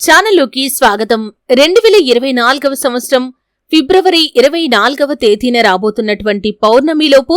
ఛానల్లోకి స్వాగతం. రెండు వేల ఇరవై నాలుగవ సంవత్సరం ఫిబ్రవరి ఇరవై నాలుగవ తేదీన రాబోతున్నటువంటి పౌర్ణమిలోపు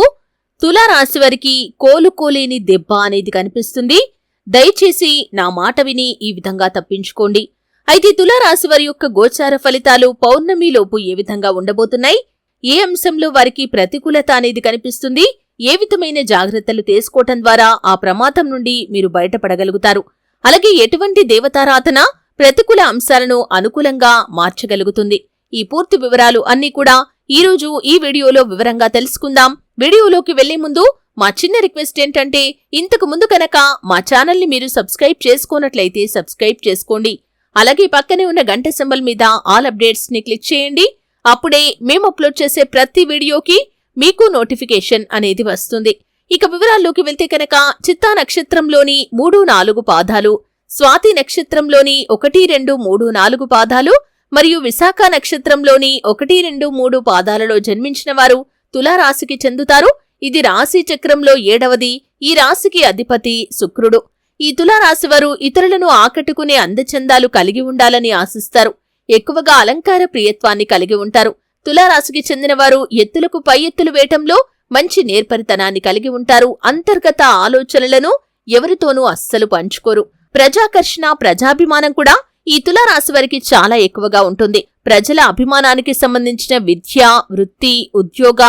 తులారాశి వారికి కోలుకోలేని దెబ్బ అనేది కనిపిస్తుంది. దయచేసి నా మాట విని ఈ విధంగా తప్పించుకోండి. అయితే తులారాశి వారి యొక్క గోచార ఫలితాలు పౌర్ణమిలోపు ఏ విధంగా ఉండబోతున్నాయి? ఏ అంశంలో వారికి ప్రతికూలత అనేది కనిపిస్తుంది? ఏ విధమైన జాగ్రత్తలు తీసుకోవటం ద్వారా ఆ ప్రమాదం నుండి మీరు బయటపడగలుగుతారు? అలాగే ఎటువంటి దేవతారాధన ప్రతికూల అంశాలను అనుకూలంగా మార్చగలుగుతుంది. ఈ పూర్తి వివరాలు అన్నీ కూడా ఈ రోజు ఈ వీడియోలో వివరంగా తెలుసుకుందాం. వీడియోలోకి వెళ్ళే ముందు మా చిన్న రిక్వెస్ట్ ఏంటంటే ఇంతకు ముందు కనుక మా ఛానల్ని మీరు సబ్స్క్రైబ్ చేసుకున్నట్లయితే సబ్స్క్రైబ్ చేసుకోండి. అలాగే పక్కనే ఉన్న గంట సింబల్ మీద ఆల్ అప్డేట్స్ని క్లిక్ చేయండి. అప్పుడే మేము అప్లోడ్ చేసే ప్రతి వీడియోకి మీకు నోటిఫికేషన్ అనేది వస్తుంది. ఇక వివరాల్లోకి వెళ్తే కనుక చిత్తా నక్షత్రంలోని మూడు నాలుగు పాదాలు స్వాతి నక్షత్రంలోని ఒకటి రెండు మూడు నాలుగు పాదాలు మరియు విశాఖ నక్షత్రంలోని ఒకటి రెండు మూడు పాదాలలో జన్మించిన వారు తులారాశికి చెందుతారు. ఇది రాశి చక్రంలో ఏడవది. ఈ రాశికి అధిపతి శుక్రుడు. ఈ తులారాశి వారు ఇతరులను ఆకట్టుకునే అందచందాలు కలిగి ఉండాలని ఆశిస్తారు. ఎక్కువగా అలంకార ప్రియత్వాన్ని కలిగి ఉంటారు. తులారాశికి చెందినవారు ఎత్తులకు పై ఎత్తులు వేయటంలో మంచి నేర్పరితనాన్ని కలిగి ఉంటారు. అంతర్గత ఆలోచనలను ఎవరితోనూ అస్సలు పంచుకోరు. ప్రజాకర్షణ ప్రజాభిమానం కూడా ఈ తులారాశి వారికి చాలా ఎక్కువగా ఉంటుంది. ప్రజల అభిమానానికి సంబంధించిన విద్య వృత్తి ఉద్యోగ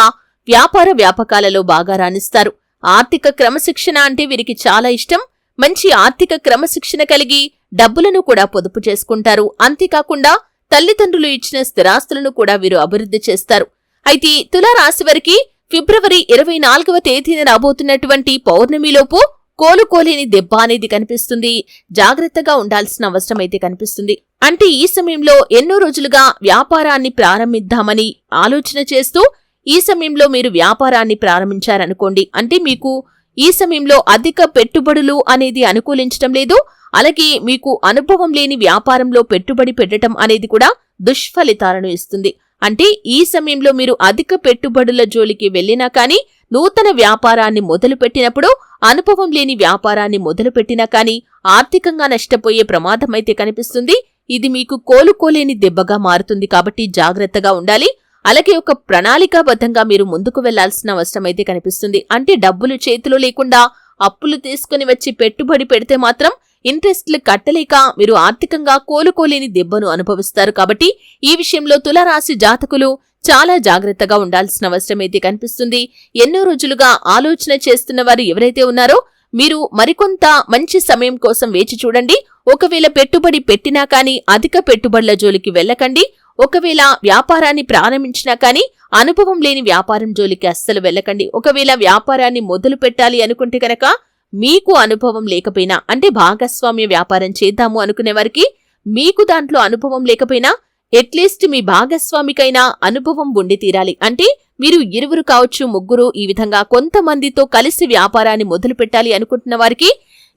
వ్యాపార వ్యాపకాలలో బాగా రాణిస్తారు. ఆర్థిక క్రమశిక్షణ అంటే వీరికి చాలా ఇష్టం. మంచి ఆర్థిక క్రమశిక్షణ కలిగి డబ్బులను కూడా పొదుపు చేసుకుంటారు. అంతేకాకుండా తల్లిదండ్రులు ఇచ్చిన స్థిరాస్తులను కూడా వీరు అభివృద్ధి చేస్తారు. అయితే తులారాశి వారికి ఫిబ్రవరి ఇరవై నాలుగవ తేదీన రాబోతున్నటువంటి పౌర్ణమిలోపు కోలుకోలేని దెబ్బ అనేది కనిపిస్తుంది. జాగ్రత్తగా ఉండాల్సిన అవసరం అయితే కనిపిస్తుంది. అంటే ఈ సమయంలో ఎన్నో రోజులుగా వ్యాపారాన్ని ప్రారంభిద్దామని ఆలోచన చేస్తూ ఈ సమయంలో మీరు వ్యాపారాన్ని ప్రారంభించారనుకోండి. అంటే మీకు ఈ సమయంలో అధిక పెట్టుబడులు అనేది అనుకూలించటం లేదు. అలాగే మీకు అనుభవం లేని వ్యాపారంలో పెట్టుబడి పెట్టడం అనేది కూడా దుష్ఫలితాలను ఇస్తుంది. అంటే ఈ సమయంలో మీరు అధిక పెట్టుబడుల జోలికి వెళ్ళినా కానీ నూతన వ్యాపారాన్ని మొదలుపెట్టినప్పుడు అనుభవం లేని వ్యాపారాన్ని మొదలుపెట్టినా కానీ ఆర్థికంగా నష్టపోయే ప్రమాదమైతే కనిపిస్తుంది. ఇది మీకు కోలుకోలేని దెబ్బగా మారుతుంది కాబట్టి జాగ్రత్తగా ఉండాలి. అలాగే ఒక ప్రణాళికాబద్ధంగా మీరు ముందుకు వెళ్ళాల్సిన అవసరం అయితే కనిపిస్తుంది. అంటే డబ్బులు చేతిలో లేకుండా అప్పులు తీసుకుని వచ్చి పెట్టుబడి పెడితే మాత్రం ఇంట్రెస్ట్లు కట్టలేక మీరు ఆర్థికంగా కోలుకోలేని దెబ్బను అనుభవిస్తారు. కాబట్టి ఈ విషయంలో తులరాశి జాతకులు చాలా జాగ్రత్తగా ఉండాల్సిన అవసరమైతే కనిపిస్తుంది. ఎన్నో రోజులుగా ఆలోచన చేస్తున్న వారు ఎవరైతే ఉన్నారో మీరు మరికొంత మంచి సమయం కోసం వేచి చూడండి. ఒకవేళ పెట్టుబడి పెట్టినా కానీ అధిక పెట్టుబడుల జోలికి వెళ్ళకండి. ఒకవేళ వ్యాపారాన్ని ప్రారంభించినా కానీ అనుభవం లేని వ్యాపారం జోలికి అస్సలు వెళ్ళకండి. ఒకవేళ వ్యాపారాన్ని మొదలు పెట్టాలి అనుకుంటే కనుక మీకు అనుభవం లేకపోయినా అంటే భాగస్వామ్య వ్యాపారం చేద్దాము అనుకునే వారికి మీకు దాంట్లో అనుభవం లేకపోయినా ఎట్లీస్ట్ మీ భాగస్వామికైనా అనుభవం ఉండి తీరాలి. అంటే మీరు ఇరువురు కావచ్చు ముగ్గురు ఈ విధంగా కొంతమందితో కలిసి వ్యాపారాన్ని మొదలు పెట్టాలి అనుకుంటున్న వారికి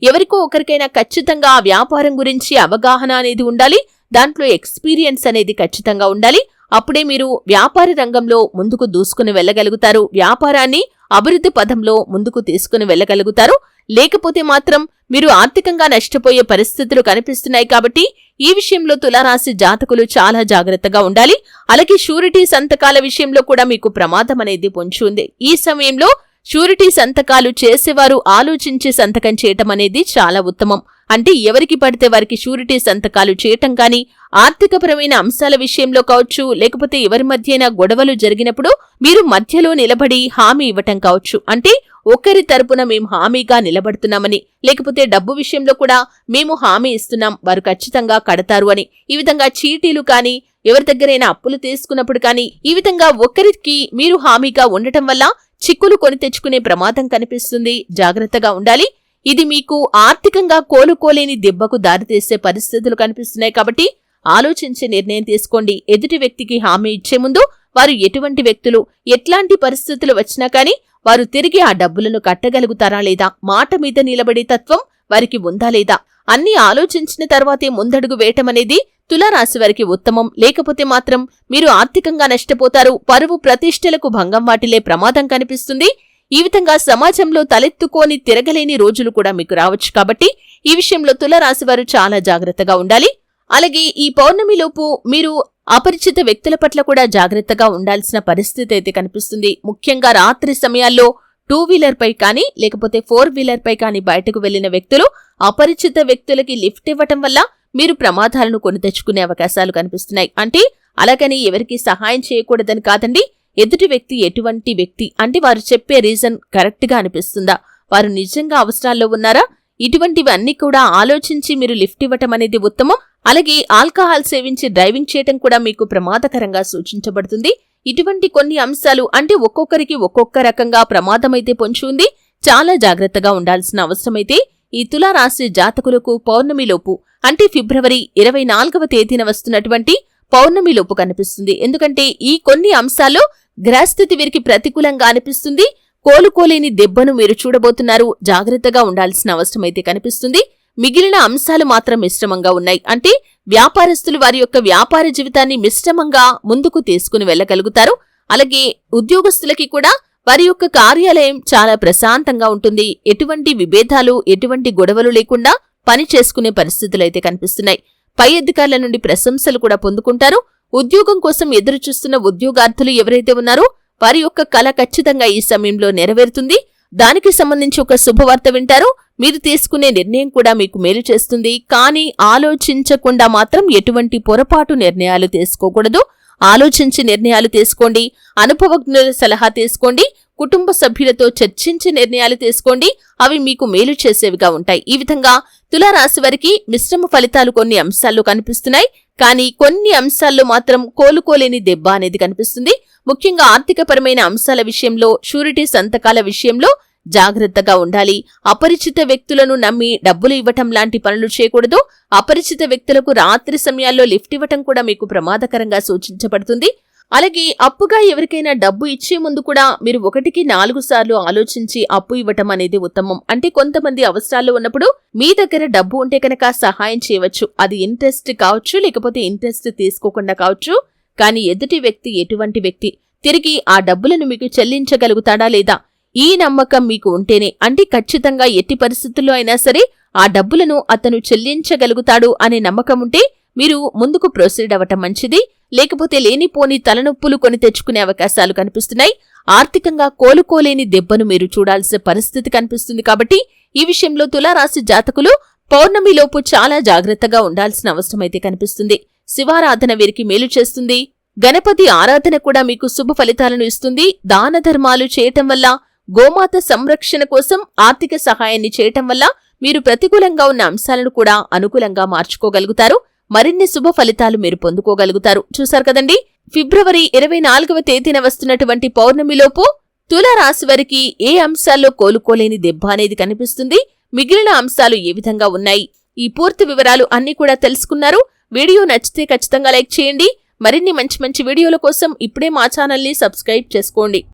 ఎవరికో ఒకరికైనా ఖచ్చితంగా ఆ వ్యాపారం గురించి అవగాహన అనేది ఉండాలి. దాంట్లో ఎక్స్పీరియన్స్ అనేది ఖచ్చితంగా ఉండాలి. అప్పుడే మీరు వ్యాపార రంగంలో ముందుకు దూసుకుని వెళ్ళగలుగుతారు. వ్యాపారాన్ని అభివృద్ధి పదంలో ముందుకు తీసుకుని వెళ్ళగలుగుతారు. లేకపోతే మాత్రం మీరు ఆర్థికంగా నష్టపోయే పరిస్థితులు కనిపిస్తున్నాయి కాబట్టి ఈ విషయంలో తులారాశి జాతకులు చాలా జాగ్రత్తగా ఉండాలి. అలాగే షూరిటీ సంతకాల విషయంలో కూడా మీకు ప్రమాదం అనేది పొంచి ఉంది ఈ సమయంలో షూరిటీ సంతకాలు చేసేవారు ఆలోచించి సంతకం చేయటం అనేది చాలా ఉత్తమం. అంటే ఎవరికి పడితే వారికి షూరిటీ సంతకాలు చేయటం కానీ ఆర్థికపరమైన అంశాల విషయంలో కావచ్చు లేకపోతే ఎవరి మధ్యైనా గొడవలు జరిగినప్పుడు మీరు మధ్యలో నిలబడి హామీ ఇవ్వటం కావచ్చు. అంటే ఒకరి తరపున మేము హామీగా నిలబడుతున్నామని లేకపోతే డబ్బు విషయంలో కూడా మేము హామీ ఇస్తున్నాం వారు ఖచ్చితంగా కడతారు అని. ఈ విధంగా చీటీలు కానీ ఎవరి దగ్గరైనా అప్పులు తీసుకున్నప్పుడు కానీ ఈ విధంగా ఒకరికి మీరు హామీగా ఉండటం వల్ల చిక్కులు కొని తెచ్చుకునే ప్రమాదం కనిపిస్తుంది. జాగ్రత్తగా ఉండాలి. ఇది మీకు ఆర్థికంగా కోలుకోలేని దెబ్బకు దారితీసే పరిస్థితులు కనిపిస్తున్నాయి కాబట్టి ఆలోచించే నిర్ణయం తీసుకోండి. ఎదుటి వ్యక్తికి హామీ ఇచ్చే ముందు వారు ఎటువంటి వ్యక్తులు ఎట్లాంటి పరిస్థితులు వచ్చినా కానీ వారు తిరిగి ఆ డబ్బులను కట్టగలుగుతారా లేదా? మాట మీద నిలబడే తత్వం వారికి ఉందా లేదా? అన్ని ఆలోచించిన తర్వాతే ముందడుగు వేయటమనేది తులారాశి వారికి ఉత్తమం. లేకపోతే మాత్రం మీరు ఆర్థికంగా నష్టపోతారు. పరువు ప్రతిష్టలకు భంగం వాటిలే ప్రమాదం కనిపిస్తుంది. ఈ విధంగా సమాజంలో తలెత్తుకోని తిరగలేని రోజులు కూడా మీకు రావచ్చు కాబట్టి ఈ విషయంలో తులరాశి వారు చాలా జాగ్రత్తగా ఉండాలి. అలాగే ఈ పౌర్ణమిలోపు మీరు అపరిచిత వ్యక్తుల పట్ల కూడా జాగ్రత్తగా ఉండాల్సిన పరిస్థితి అయితే కనిపిస్తుంది. ముఖ్యంగా రాత్రి సమయాల్లో టూ వీలర్ పై కానీ లేకపోతే ఫోర్ వీలర్ పై కానీ బయటకు వెళ్ళిన వ్యక్తులు అపరిచిత వ్యక్తులకి లిఫ్ట్ ఇవ్వటం వల్ల మీరు ప్రమాదాలను కొని తెచ్చుకునే అవకాశాలు కనిపిస్తున్నాయి. అంటే అలాగని ఎవరికి సహాయం చేయకూడదని కాదండి ఎదుటి వ్యక్తి ఎటువంటి వ్యక్తి అంటే వారు చెప్పే రీజన్ కరెక్ట్గా అనిపిస్తుందా? వారు నిజంగా అవసరాల్లో ఉన్నారా? ఇటువంటివి కూడా ఆలోచించి మీరు లిఫ్ట్ ఇవ్వటం అనేది ఉత్తమం. అలాగే ఆల్కహాల్ సేవించి డ్రైవింగ్ చేయటం కూడా మీకు ప్రమాదకరంగా సూచించబడుతుంది. ఇటువంటి కొన్ని అంశాలు అంటే ఒక్కొక్కరికి ఒక్కొక్క రకంగా ప్రమాదమైతే పొంచి ఉంది. చాలా జాగ్రత్తగా ఉండాల్సిన అవసరమైతే ఈ తులారాశి జాతకులకు పౌర్ణమిలోపు అంటే ఫిబ్రవరి ఇరవై నాలుగవ తేదీన వస్తున్నటువంటి పౌర్ణమిలోపు కనిపిస్తుంది. ఎందుకంటే ఈ కొన్ని అంశాల్లో గ్రహస్థితి వీరికి ప్రతికూలంగా అనిపిస్తుంది. కోలుకోలేని దెబ్బను మీరు చూడబోతున్నారు. జాగ్రత్తగా ఉండాల్సిన అవసరమైతే కనిపిస్తుంది. మిగిలిన అంశాలు మాత్రం మిశ్రమంగా ఉన్నాయి. అంటే వ్యాపారస్తులు వారి యొక్క వ్యాపార జీవితాన్ని మిశ్రమంగా ముందుకు తీసుకుని వెళ్ళగలుగుతారు. అలాగే ఉద్యోగస్తులకి కూడా వారి యొక్క కార్యాలయం చాలా ప్రశాంతంగా ఉంటుంది. ఎటువంటి విభేదాలు ఎటువంటి గొడవలు లేకుండా పని చేసుకునే పరిస్థితులైతే కనిపిస్తున్నాయి. పై అధికారుల నుండి ప్రశంసలు కూడా పొందుకుంటారు. ఉద్యోగం కోసం ఎదురుచూస్తున్న ఉద్యోగార్థులు ఎవరైతే ఉన్నారో వారి యొక్క కళ ఖచ్చితంగా ఈ సమయంలో నెరవేరుతుంది. దానికి సంబంధించి ఒక శుభవార్త వింటారు. మీరు తీసుకునే నిర్ణయం కూడా మీకు మేలు చేస్తుంది. కానీ ఆలోచించకుండా మాత్రం ఎటువంటి పొరపాటు నిర్ణయాలు తీసుకోకూడదు. ఆలోచించి నిర్ణయాలు తీసుకోండి. అనుభవజ్ఞుల సలహా తీసుకోండి. కుటుంబ సభ్యులతో చర్చించి నిర్ణయాలు తీసుకోండి. అవి మీకు మేలు చేసేవిగా ఉంటాయి. ఈ విధంగా తులారాశి వారికి మిశ్రమ ఫలితాలు కొన్ని అంశాల్లో కనిపిస్తున్నాయి. కానీ కొన్ని అంశాల్లో మాత్రం కోలుకోలేని దెబ్బ అనేది కనిపిస్తుంది. ముఖ్యంగా ఆర్థికపరమైన అంశాల విషయంలో షూరిటీ సంతకాల విషయంలో జాగ్రత్తగా ఉండాలి. అపరిచిత వ్యక్తులను నమ్మి డబ్బులు ఇవ్వటం లాంటి పనులు చేయకూడదు. అపరిచిత వ్యక్తులకు రాత్రి సమయాల్లో లిఫ్ట్ ఇవ్వటం కూడా మీకు ప్రమాదకరంగా సూచించబడుతుంది. అలాగే అప్పుగా ఎవరికైనా డబ్బు ఇచ్చే ముందు కూడా మీరు ఒకటికి నాలుగు సార్లు ఆలోచించి అప్పు ఇవ్వటం అనేది ఉత్తమం. అంటే కొంతమంది అవసరాల్లో ఉన్నప్పుడు మీ దగ్గర డబ్బు ఉంటే కనుక సహాయం చేయవచ్చు. అది ఇంట్రెస్ట్ కావచ్చు లేకపోతే ఇంట్రెస్ట్ తీసుకోకుండా కావచ్చు. కానీ ఎదుటి వ్యక్తి ఎటువంటి వ్యక్తి తిరిగి ఆ డబ్బులను మీకు చెల్లించగలుగుతాడా లేదా? ఈ నమ్మకం మీకు ఉంటేనే అంటే ఖచ్చితంగా ఎట్టి పరిస్థితుల్లో అయినా సరే ఆ డబ్బులను అతను చెల్లించగలుగుతాడు అనే నమ్మకం ఉంటే మీరు ముందుకు ప్రొసీడ్ అవ్వటం మంచిది. లేకపోతే లేనిపోని తలనొప్పులు కొని తెచ్చుకునే అవకాశాలు కనిపిస్తున్నాయి. ఆర్థికంగా కోలుకోలేని దెబ్బను మీరు చూడాల్సిన పరిస్థితి కనిపిస్తుంది కాబట్టి ఈ విషయంలో తులారాశి జాతకులు పౌర్ణమిలోపు చాలా జాగ్రత్తగా ఉండాల్సిన అవసరమైతే కనిపిస్తుంది. శివారాధన వీరికి మేలు చేస్తుంది. గణపతి ఆరాధన కూడా మీకు శుభ ఫలితాలను ఇస్తుంది. దాన ధర్మాలు చేయటం వల్ల గోమాత సంరక్షణ కోసం ఆర్థిక సహాయాన్ని చేయటం వల్ల మీరు ప్రతికూలంగా ఉన్న అంశాలను కూడా అనుకూలంగా మార్చుకోగలుగుతారు. మరిన్ని శుభ ఫలితాలు మీరు పొందుకోగలుగుతారు. చూశారు కదండి? ఫిబ్రవరి ఇరవై నాలుగవ తేదీన వస్తున్నటువంటి పౌర్ణమిలోపు తులారాశి వారికి ఏ అంశాల్లో కోలుకోలేని దెబ్బ అనేది కనిపిస్తుంది? మిగిలిన అంశాలు ఏ విధంగా ఉన్నాయి? ఈ పూర్తి వివరాలు అన్ని కూడా తెలుసుకున్నారు. వీడియో నచ్చితే ఖచ్చితంగా లైక్ చేయండి. మరిన్ని మంచి మంచి వీడియోల కోసం ఇప్పుడే మా ఛానల్ని సబ్స్క్రైబ్ చేసుకోండి.